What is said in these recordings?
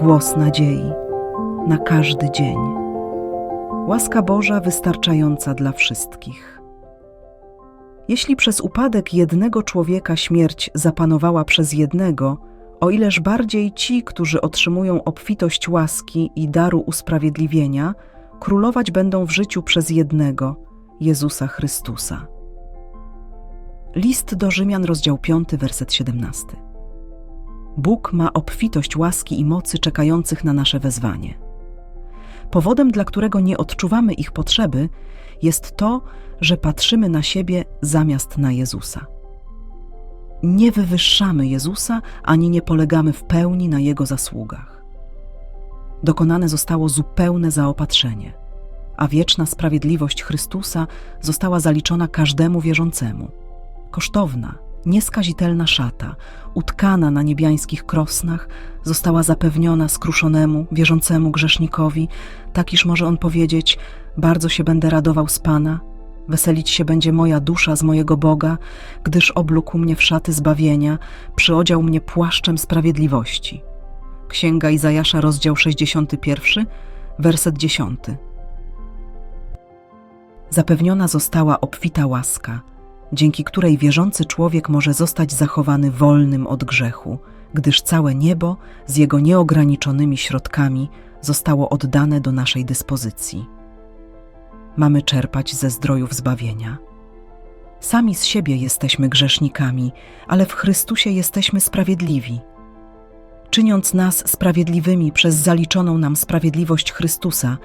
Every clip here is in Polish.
głos nadziei na każdy dzień. Łaska Boża wystarczająca dla wszystkich. Jeśli przez upadek jednego człowieka śmierć zapanowała przez jednego, o ileż bardziej ci, którzy otrzymują obfitość łaski i daru usprawiedliwienia, królować będą w życiu przez jednego, Jezusa Chrystusa. List do Rzymian, rozdział 5, werset 17. Bóg ma obfitość łaski i mocy czekających na nasze wezwanie. Powodem, dla którego nie odczuwamy ich potrzeby, jest to, że patrzymy na siebie zamiast na Jezusa. Nie wywyższamy Jezusa ani nie polegamy w pełni na Jego zasługach. Dokonane zostało zupełne zaopatrzenie, a wieczna sprawiedliwość Chrystusa została zaliczona każdemu wierzącemu. Kosztowna, nieskazitelna szata, utkana na niebiańskich krosnach, została zapewniona skruszonemu, wierzącemu grzesznikowi, tak iż może on powiedzieć: Bardzo się będę radował z Pana, weselić się będzie moja dusza z mojego Boga, gdyż oblókł mnie w szaty zbawienia, przyodział mnie płaszczem sprawiedliwości. Księga Izajasza, rozdział 61, werset 10. Zapewniona została obfita łaska, dzięki której wierzący człowiek może zostać zachowany wolnym od grzechu, gdyż całe niebo z jego nieograniczonymi środkami zostało oddane do naszej dyspozycji. Mamy czerpać ze zdrojów zbawienia. Sami z siebie jesteśmy grzesznikami, ale w Chrystusie jesteśmy sprawiedliwi. Czyniąc nas sprawiedliwymi przez zaliczoną nam sprawiedliwość Chrystusa,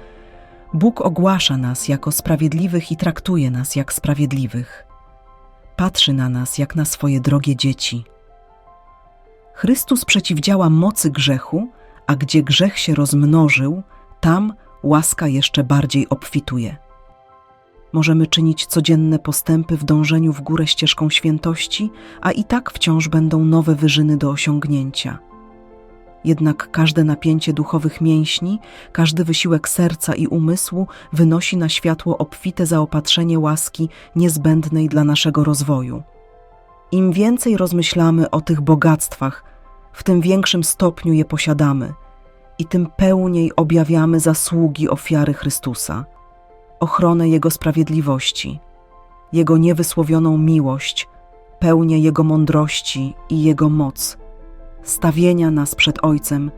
Bóg ogłasza nas jako sprawiedliwych i traktuje nas jak sprawiedliwych patrzy na nas jak na swoje drogie dzieci. Chrystus przeciwdziała mocy grzechu, a gdzie grzech się rozmnożył, tam łaska jeszcze bardziej obfituje. Możemy czynić codzienne postępy w dążeniu w górę ścieżką świętości, a i tak wciąż będą nowe wyżyny do osiągnięcia. Jednak każde napięcie duchowych mięśni, każdy wysiłek serca i umysłu wynosi na światło obfite zaopatrzenie łaski niezbędnej dla naszego rozwoju. Im więcej rozmyślamy o tych bogactwach, w tym większym stopniu je posiadamy i tym pełniej objawiamy zasługi ofiary Chrystusa, ochronę Jego sprawiedliwości, Jego niewysłowioną miłość, pełnię Jego mądrości i Jego moc – stawienia nas przed Ojcem,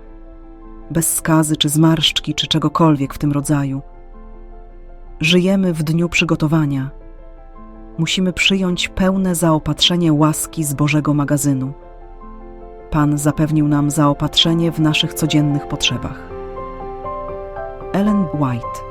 bez skazy czy zmarszczki, czy czegokolwiek w tym rodzaju. Żyjemy w dniu przygotowania. Musimy przyjąć pełne zaopatrzenie łaski z Bożego magazynu. Pan zapewnił nam zaopatrzenie w naszych codziennych potrzebach. Ellen White